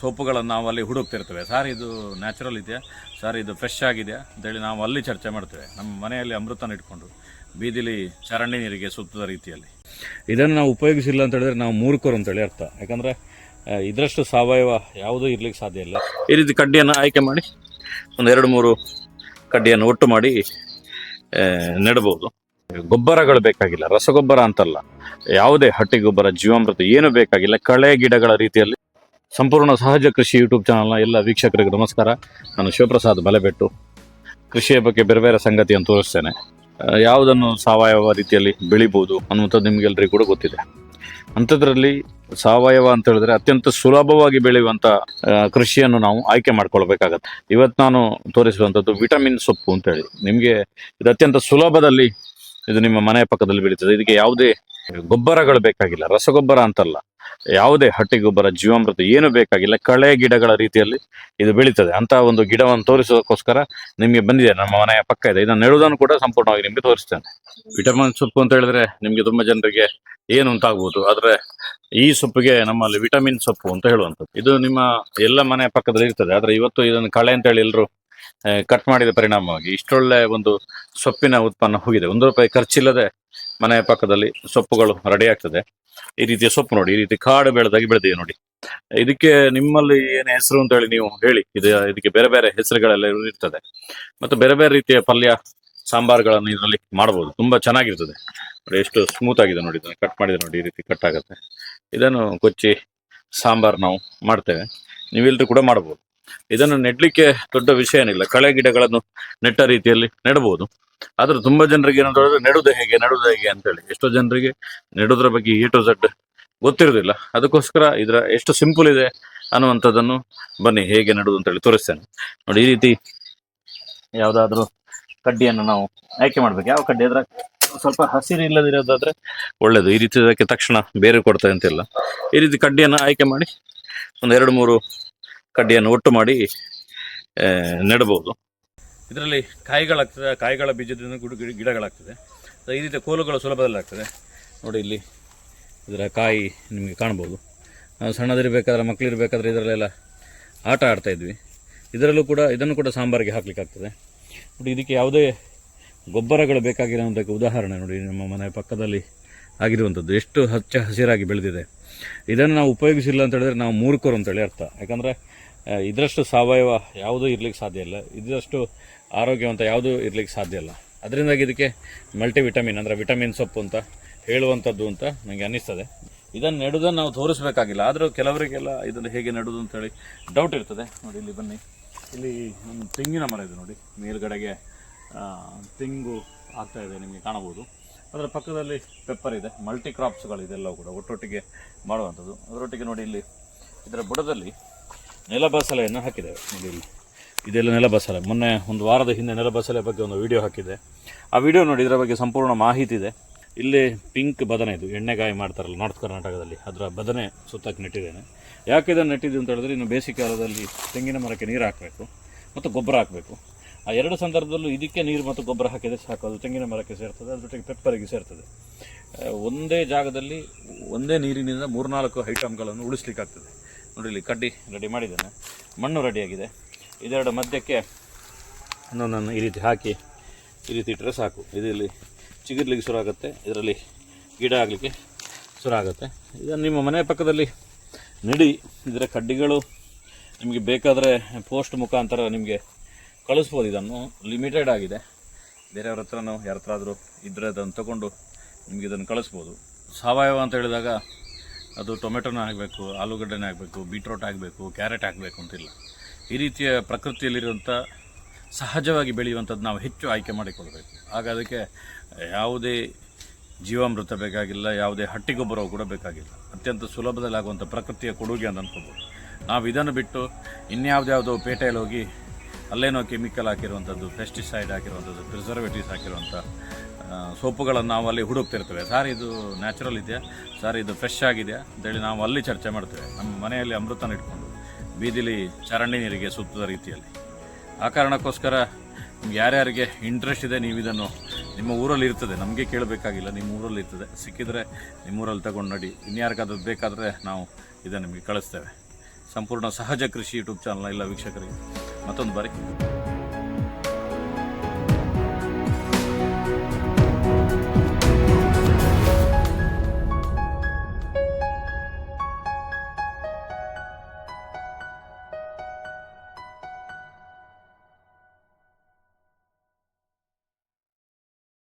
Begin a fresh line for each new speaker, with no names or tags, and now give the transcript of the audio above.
ಸೋಪುಗಳನ್ನು ನಾವು ಅಲ್ಲಿ ಹುಡುಕ್ತಿರ್ತೇವೆ. ಸರ್, ಇದು ನ್ಯಾಚುರಲ್ ಇದೆಯಾ? ಸರ್, ಇದು ಫ್ರೆಶ್ ಆಗಿದೆಯಾ ಅಂತೇಳಿ ನಾವು ಅಲ್ಲಿ ಚರ್ಚೆ ಮಾಡ್ತೇವೆ. ನಮ್ಮ ಮನೆಯಲ್ಲಿ ಅಮೃತನ ಇಟ್ಕೊಂಡು ಬೀದಿಲಿ ಚರಂಡಿ ನೀರಿಗೆ ಸುತ್ತದ ರೀತಿಯಲ್ಲಿ. ಇದನ್ನು ನಾವು ಉಪಯೋಗಿಸಿಲ್ಲ ಅಂತ ಹೇಳಿದ್ರೆ ನಾವು ಮೂರ್ಖರು ಅಂತೇಳಿ ಅರ್ಥ. ಯಾಕಂದರೆ ಇದರಷ್ಟು ಸಾವಯವ ಯಾವುದೂ ಇರ್ಲಿಕ್ಕೆ ಸಾಧ್ಯ ಇಲ್ಲ. ಈ ರೀತಿ ಕಡ್ಡಿಯನ್ನು ಆಯ್ಕೆ ಮಾಡಿ, ಒಂದು ಎರಡು ಮೂರು ಕಡ್ಡಿಯನ್ನು ಒಟ್ಟು ಮಾಡಿ ನೆಡಬಹುದು. ಗೊಬ್ಬರಗಳು ಬೇಕಾಗಿಲ್ಲ. ರಸಗೊಬ್ಬರ ಅಂತಲ್ಲ, ಯಾವುದೇ ಹಟ್ಟಿ ಗೊಬ್ಬರ ಜೀವಾಮೃತ ಏನು ಬೇಕಾಗಿಲ್ಲ. ಕಳೆ ಗಿಡಗಳ ರೀತಿಯಲ್ಲಿ. ಸಂಪೂರ್ಣ ಸಹಜ ಕೃಷಿ ಯೂಟ್ಯೂಬ್ ಚಾನಲ್ನ ಎಲ್ಲ ವೀಕ್ಷಕರಿಗೆ ನಮಸ್ಕಾರ. ನಾನು ಶಿವಪ್ರಸಾದ್ ಬಲೆಬೆಟ್ಟು. ಕೃಷಿಯ ಬಗ್ಗೆ ಬೇರೆ ಬೇರೆ ಸಂಗತಿಯನ್ನು ತೋರಿಸ್ತೇನೆ. ಯಾವುದನ್ನು ಸಾವಯವ ರೀತಿಯಲ್ಲಿ ಬೆಳಿಬೋದು ಅನ್ನುವಂಥದ್ದು ನಿಮಗೆಲ್ಲರಿಗೂ ಕೂಡ ಗೊತ್ತಿದೆ. ಅಂಥದ್ರಲ್ಲಿ ಸಾವಯವ ಅಂತ ಹೇಳಿದ್ರೆ ಅತ್ಯಂತ ಸುಲಭವಾಗಿ ಬೆಳೆಯುವಂಥ ಕೃಷಿಯನ್ನು ನಾವು ಆಯ್ಕೆ ಮಾಡ್ಕೊಳ್ಬೇಕಾಗತ್ತೆ. ಇವತ್ತು ನಾನು ತೋರಿಸುವಂಥದ್ದು ವಿಟಮಿನ್ ಸೊಪ್ಪು ಅಂತೇಳಿ ನಿಮಗೆ ಇದು ಅತ್ಯಂತ ಸುಲಭದಲ್ಲಿ ಇದು ನಿಮ್ಮ ಮನೆಯ ಪಕ್ಕದಲ್ಲಿ ಬೆಳೀತದೆ. ಇದಕ್ಕೆ ಯಾವುದೇ ಗೊಬ್ಬರಗಳು ಬೇಕಾಗಿಲ್ಲ. ರಸಗೊಬ್ಬರ ಅಂತಲ್ಲ. ಯಾವುದೇ ಹಟ್ಟಿ ಗೊಬ್ಬರ, ಜೀವಾಮೃತ ಏನು ಬೇಕಾಗಿಲ್ಲ. ಕಳೆ ಗಿಡಗಳ ರೀತಿಯಲ್ಲಿ ಇದು ಬೆಳೀತದೆ. ಅಂತ ಒಂದು ಗಿಡವನ್ನು ತೋರಿಸೋದಕ್ಕೋಸ್ಕರ ನಿಮಗೆ ಬಂದಿದೆ. ನಮ್ಮ ಮನೆಯ ಪಕ್ಕ ಇದೆ. ಇದನ್ನು ನೆಡುವುದನ್ನು ಕೂಡ ಸಂಪೂರ್ಣವಾಗಿ ನಿಮಗೆ ತೋರಿಸ್ತೇನೆ. ವಿಟಮಿನ್ ಸೊಪ್ಪು ಅಂತ ಹೇಳಿದ್ರೆ ನಿಮಗೆ ತುಂಬ ಜನರಿಗೆ ಏನು ಅಂತ ಆಗ್ಬೋದು ಆದ್ರೆ ಈ ಸೊಪ್ಪಿಗೆ ನಮ್ಮಲ್ಲಿ ವಿಟಮಿನ್ ಸೊಪ್ಪು ಅಂತ ಹೇಳುವಂಥದ್ದು. ಇದು ನಿಮ್ಮ ಎಲ್ಲ ಮನೆಯ ಪಕ್ಕದಲ್ಲಿ ಇರ್ತದೆ. ಆದರೆ ಇವತ್ತು ಇದನ್ನು ಕಳೆ ಅಂತ ಹೇಳಿ ಎಲ್ಲರೂ ಕಟ್ ಮಾಡಿದ ಪರಿಣಾಮವಾಗಿ ಇಷ್ಟೊಳ್ಳೆ ಒಂದು ಸೊಪ್ಪಿನ ಉತ್ಪನ್ನ ಹೋಗಿದೆ. ಒಂದು ರೂಪಾಯಿ ಖರ್ಚಿಲ್ಲದೆ ಮನೆಯ ಪಕ್ಕದಲ್ಲಿ ಸೊಪ್ಪುಗಳು ರೆಡಿ ಆಗ್ತದೆ. ಈ ರೀತಿಯ ಸೊಪ್ಪು ನೋಡಿ, ಈ ರೀತಿ ಕಾಡು ಬೆಳೆದಾಗಿ ಬೆಳೆದಿದೆ ನೋಡಿ. ಇದಕ್ಕೆ ನಿಮ್ಮಲ್ಲಿ ಏನು ಹೆಸರು ಅಂತ ಹೇಳಿ ನೀವು ಹೇಳಿ. ಇದು ಇದಕ್ಕೆ ಬೇರೆ ಬೇರೆ ಹೆಸರುಗಳೆಲ್ಲ ಇರ್ತದೆ. ಮತ್ತು ಬೇರೆ ಬೇರೆ ರೀತಿಯ ಪಲ್ಯ, ಸಾಂಬಾರುಗಳನ್ನು ಇದರಲ್ಲಿ ಮಾಡಬಹುದು ತುಂಬಾ ಚೆನ್ನಾಗಿರ್ತದೆ. ನೋಡಿ ಎಷ್ಟು ಸ್ಮೂತ್ ಆಗಿದೆ ನೋಡಿ. ಇದನ್ನು ಕಟ್ ಮಾಡಿದೆ ನೋಡಿ ಈ ರೀತಿ ಕಟ್ ಆಗುತ್ತೆ. ಇದನ್ನು ಕೊಚ್ಚಿ ಸಾಂಬಾರ್ ನಾವು ಮಾಡ್ತೇವೆ. ನೀವೆಲ್ಲರೂ ಕೂಡ ಮಾಡಬಹುದು ಇದನ್ನು ನೆಡ್ಲಿಕ್ಕೆ ದೊಡ್ಡ ವಿಷಯ ಏನಿಲ್ಲ. ಕಳೆ ಗಿಡಗಳನ್ನು ನೆಟ್ಟ ರೀತಿಯಲ್ಲಿ ನೆಡಬಹುದು. ಆದ್ರೆ ತುಂಬಾ ಜನರಿಗೆ ಏನಂತ ಹೇಳಿದ್ರೆ ನೆಡುದು ಹೇಗೆ ನೆಡುದು ಹೇಗೆ ಅಂತೇಳಿ. ಎಷ್ಟೋ ಜನರಿಗೆ ನೆಡುವುದರ ಬಗ್ಗೆ ಎ ಟು ಝಡ್ ಗೊತ್ತಿರೋದಿಲ್ಲ. ಅದಕ್ಕೋಸ್ಕರ ಇದರ ಎಷ್ಟು ಸಿಂಪಲ್ ಇದೆ ಅನ್ನುವಂಥದ್ದನ್ನು ಬನ್ನಿ, ಹೇಗೆ ನೆಡುವುದು ಅಂತೇಳಿ ತೋರಿಸ್ತೇನೆ. ನೋಡಿ, ಈ ರೀತಿ ಯಾವುದಾದ್ರೂ ಕಡ್ಡಿಯನ್ನು ನಾವು ಆಯ್ಕೆ ಮಾಡ್ಬೇಕು. ಯಾವ ಕಡ್ಡಿ? ಅದ್ರ ಸ್ವಲ್ಪ ಹಸಿರು ಇಲ್ಲದಿರೋದಾದ್ರೆ ಒಳ್ಳೇದು. ಈ ರೀತಿ ಇದಕ್ಕೆ ತಕ್ಷಣ ಬೇರೆ ಕೊಡ್ತದೆ ಅಂತಿಲ್ಲ ಈ ರೀತಿ ಕಡ್ಡಿಯನ್ನು ಆಯ್ಕೆ ಮಾಡಿ ಒಂದು ಎರಡು ಮೂರು ಕಡ್ಡಿಯನ್ನು ಒಟ್ಟು ಮಾಡಿ ನೆಡಬಹುದು. ಇದರಲ್ಲಿ ಕಾಯಿಗಳಾಗ್ತದೆ, ಕಾಯಿಗಳ ಬೀಜದಿಂದ ಗುಡು ಗಿಡ, ಗಿಡಗಳಾಗ್ತದೆ. ಈ ರೀತಿಯ ಕೋಲುಗಳು ಸುಲಭದಲ್ಲಿ ಆಗ್ತದೆ ನೋಡಿ ಇಲ್ಲಿ, ಇದರ ಕಾಯಿ ನಿಮಗೆ ಕಾಣ್ಬೋದು. ನಾವು ಸಣ್ಣದಿರಬೇಕಾದ್ರೆ ಮಕ್ಕಳಿರಬೇಕಾದ್ರೆ ಇದರಲ್ಲೆಲ್ಲ ಆಟ ಆಡ್ತಾ ಇದ್ವಿ. ಇದರಲ್ಲೂ ಕೂಡ, ಇದನ್ನು ಕೂಡ ಸಾಂಬಾರಿಗೆ ಹಾಕ್ಲಿಕ್ಕೆ ಆಗ್ತದೆ ನೋಡಿ, ಇದಕ್ಕೆ ಯಾವುದೇ ಗೊಬ್ಬರಗಳು ಬೇಕಾಗಿರೋದಕ್ಕೆ ಉದಾಹರಣೆ ನೋಡಿ ನಮ್ಮ ಮನೆ ಪಕ್ಕದಲ್ಲಿ ಆಗಿರುವಂಥದ್ದು. ಎಷ್ಟು ಹಚ್ಚ ಹಸಿರಾಗಿ ಬೆಳೆದಿದೆ. ಇದನ್ನು ನಾವು ಉಪಯೋಗಿಸಿಲ್ಲ ಅಂತ ಹೇಳಿದ್ರೆ ನಾವು ಮೂರ್ಖರು ಅಂತೇಳಿ ಅರ್ಥ. ಯಾಕಂದರೆ ಇದರಷ್ಟು ಸಾವಯವ ಯಾವುದೂ ಇರಲಿಕ್ಕೆ ಸಾಧ್ಯ ಇಲ್ಲ. ಇದರಷ್ಟು ಆರೋಗ್ಯವಂತ ಯಾವುದೂ ಇರಲಿಕ್ಕೆ ಸಾಧ್ಯ ಇಲ್ಲ. ಅದರಿಂದಾಗಿ ಇದಕ್ಕೆ ಮಲ್ಟಿ ವಿಟಮಿನ್ ಅಂದರೆ ವಿಟಮಿನ್ ಸೊಪ್ಪು ಅಂತ ಹೇಳುವಂಥದ್ದು ಅಂತ ನನಗೆ ಅನ್ನಿಸ್ತದೆ. ಇದನ್ನು ನೆಡುವುದನ್ನು ನಾವು ತೋರಿಸ್ಬೇಕಾಗಿಲ್ಲ. ಆದರೂ ಕೆಲವರಿಗೆಲ್ಲ ಇದನ್ನು ಹೇಗೆ ನೆಡುವುದು ಅಂತೇಳಿ ಡೌಟ್ ಇರ್ತದೆ. ನೋಡಿ, ಇಲ್ಲಿ ಬನ್ನಿ. ಇಲ್ಲಿ ಒಂದು ತೆಂಗಿನ ಮರ ಇದೆ ನೋಡಿ. ಮೇಲ್ಗಡೆಗೆ ತೆಂಗು ಆಗ್ತಾ ಇದೆ, ನಿಮಗೆ ಕಾಣಬಹುದು. ಅದರ ಪಕ್ಕದಲ್ಲಿ ಪೆಪ್ಪರ್ ಇದೆ. ಮಲ್ಟಿ ಕ್ರಾಪ್ಸ್ಗಳು ಇದೆಲ್ಲವೂ ಕೂಡ ಒಟ್ಟೊಟ್ಟಿಗೆ ಮಾಡುವಂಥದ್ದು. ಅದರೊಟ್ಟಿಗೆ ನೋಡಿ, ಇಲ್ಲಿ ಇದರ ಬುಡದಲ್ಲಿ ನೆಲಬಸಲೆಯನ್ನು ಹಾಕಿದ್ದೇವೆ. ನೋಡಿ ಇಲ್ಲಿ. ಇದೆಲ್ಲ ನೆಲಬಸಲೆ ಮೊನ್ನೆ ಒಂದು ವಾರದ ಹಿಂದೆ ನೆಲಬಸಲೆ ಬಗ್ಗೆ ಒಂದು ವಿಡಿಯೋ ಹಾಕಿದೆ ಆ ವಿಡಿಯೋ ನೋಡಿ, ಇದರ ಬಗ್ಗೆ ಸಂಪೂರ್ಣ ಮಾಹಿತಿ ಇದೆ. ಇಲ್ಲಿ ಪಿಂಕ್ ಬದನೆ ಇದು. ಎಣ್ಣೆಗಾಯಿ ಮಾಡ್ತಾರಲ್ಲ, ನಾರ್ತ್ ಕರ್ನಾಟಕದಲ್ಲಿ. ಅದರ ಬದನೆ ಸುತ್ತಕ್ಕೆ ನೆಟ್ಟಿದ್ದೇನೆ. ಯಾಕೆ ಇದನ್ನು ನೆಟ್ಟಿದ್ದು ಅಂತ ಹೇಳಿದ್ರೆ, ಇನ್ನು ಬೇಸಿಗೆ ಕಾಲದಲ್ಲಿ ತೆಂಗಿನ ಮರಕ್ಕೆ ನೀರು ಹಾಕಬೇಕು ಮತ್ತು ಗೊಬ್ಬರ ಹಾಕಬೇಕು. ಆ ಎರಡು ಸಂದರ್ಭದಲ್ಲೂ ಇದಕ್ಕೆ ನೀರು ಮತ್ತು ಗೊಬ್ಬರ ಹಾಕಿದರೆ ಸಾಕು. ಅದು ತೆಂಗಿನ ಮರಕ್ಕೆ ಸೇರ್ತದೆ, ಅದ್ರ ಜೊತೆಗೆ ಪೆಪ್ಪರಿಗೆ ಸೇರ್ತದೆ. ಒಂದೇ ಜಾಗದಲ್ಲಿ ಒಂದೇ ನೀರಿನಿಂದ ಮೂರ್ನಾಲ್ಕು ಐಟಮ್ಗಳನ್ನು ಉಳಿಸ್ಲಿಕ್ಕಾಗ್ತದೆ. ನೋಡಿ ಇಲ್ಲಿ ಕಡ್ಡಿ ರೆಡಿ ಮಾಡಿದ್ದೇನೆ. ಮಣ್ಣು ರೆಡಿಯಾಗಿದೆ ಇದೆರಡು ಮಧ್ಯಕ್ಕೆ ನಾನು ಈ ರೀತಿ ಹಾಕಿ, ಈ ರೀತಿ ಇಟ್ಟರೆ ಸಾಕು. ಇದರಲ್ಲಿ ಚಿಗಿರ್ಲಿಕ್ಕೆ ಶುರು ಆಗುತ್ತೆ ಇದರಲ್ಲಿ ಗಿಡ ಆಗಲಿಕ್ಕೆ ಶುರು ಆಗುತ್ತೆ ಇದನ್ನು ನಿಮ್ಮ ಮನೆ ಪಕ್ಕದಲ್ಲಿ ನೆಡಿ. ಇದರ ಕಡ್ಡಿಗಳು ನಿಮಗೆ ಬೇಕಾದರೆ ಪೋಸ್ಟ್ ಮುಖಾಂತರ ನಿಮಗೆ ಕಳಿಸ್ಬೋದು. ಇದನ್ನು ಲಿಮಿಟೆಡ್ ಆಗಿದೆ. ಬೇರೆಯವ್ರ ಹತ್ರನೂ ಯಾರ ಹತ್ರ ಆದರೂ ಇದ್ದರೆ ಅದನ್ನು ತಗೊಂಡು ನಿಮಗೆ ಇದನ್ನು ಕಳಿಸ್ಬೋದು. ಸಾವಯವ ಅಂತ ಹೇಳಿದಾಗ ಅದು ಟೊಮೆಟೊನ ಆಗಬೇಕು ಆಲೂಗಡ್ಡೆನೇ ಆಗಬೇಕು ಬೀಟ್ರೋಟ್ ಆಗಬೇಕು ಕ್ಯಾರೆಟ್ ಆಗಬೇಕು ಅಂತಿಲ್ಲ. ಈ ರೀತಿಯ ಪ್ರಕೃತಿಯಲ್ಲಿರುವಂಥ ಸಹಜವಾಗಿ ಬೆಳೆಯುವಂಥದ್ದು ನಾವು ಹೆಚ್ಚು ಆಯ್ಕೆ ಮಾಡಿಕೊಳ್ಬೇಕು. ಆಗ ಅದಕ್ಕೆ ಯಾವುದೇ ಜೀವಾಮೃತ ಬೇಕಾಗಿಲ್ಲ, ಯಾವುದೇ ಹಟ್ಟಿಗೊಬ್ಬರವು ಕೂಡ ಬೇಕಾಗಿಲ್ಲ. ಅತ್ಯಂತ ಸುಲಭದಲ್ಲಿ ಆಗುವಂಥ ಪ್ರಕೃತಿಯ ಕೊಡುಗೆ ಅಂತ ಅನ್ಕೋಬೋದು. ನಾವು ಇದನ್ನು ಬಿಟ್ಟು ಇನ್ಯಾವುದ್ಯಾವುದೋ ಪೇಟೆಯಲ್ಲಿ ಹೋಗಿ ಅಲ್ಲೇನೋ ಕೆಮಿಕಲ್ ಹಾಕಿರುವಂಥದ್ದು ಪೆಸ್ಟಿಸೈಡ್ ಹಾಕಿರುವಂಥದ್ದು ಪ್ರಿಸರ್ವೇಟಿವ್ಸ್ ಹಾಕಿರುವಂಥ ಸೋಪುಗಳನ್ನು ನಾವು ಅಲ್ಲಿ ಹುಡುಕ್ತಿರ್ತೇವೆ. ಸರ್ ಇದು ನ್ಯಾಚುರಲ್ ಇದೆಯಾ? ಸರ್ ಇದು ಫ್ರೆಶ್ ಆಗಿದೆಯಾ? ಅಂತೇಳಿ ನಾವು ಅಲ್ಲಿ ಚರ್ಚೆ ಮಾಡ್ತೇವೆ. ನಮ್ಮ ಮನೆಯಲ್ಲಿ ಅಮೃತನ ಇಟ್ಕೊಂಡು ಬೀದಿಲಿ ಚರಂಡಿ ನೀರಿಗೆ ಸುತ್ತದ ರೀತಿಯಲ್ಲಿ. ಆ ಕಾರಣಕ್ಕೋಸ್ಕರ ಯಾರ್ಯಾರಿಗೆ ಇಂಟ್ರೆಸ್ಟ್ ಇದೆ ನೀವು ಇದನ್ನು ನಿಮ್ಮ ಊರಲ್ಲಿ ಇರ್ತದೆ. ನಮಗೆ ಕೇಳಬೇಕಾಗಿಲ್ಲ. ನಿಮ್ಮ ಊರಲ್ಲಿ ಇರ್ತದೆ. ಸಿಕ್ಕಿದರೆ ನಿಮ್ಮ ಊರಲ್ಲಿ ತಗೊಂಡು ನಡಿ. ಇನ್ಯಾರಿಗಾದ್ರೂ ಬೇಕಾದರೆ ನಾವು ಇದನ್ನು ನಿಮಗೆ ಕಳಿಸ್ತೇವೆ. ಸಂಪೂರ್ಣ ಸಹಜ ಕೃಷಿ ಯೂಟ್ಯೂಬ್ ಚಾನಲ್ನ ಎಲ್ಲ ವೀಕ್ಷಕರಿಗೆ ಮತ್ತೊಂದು ಬಾರಿ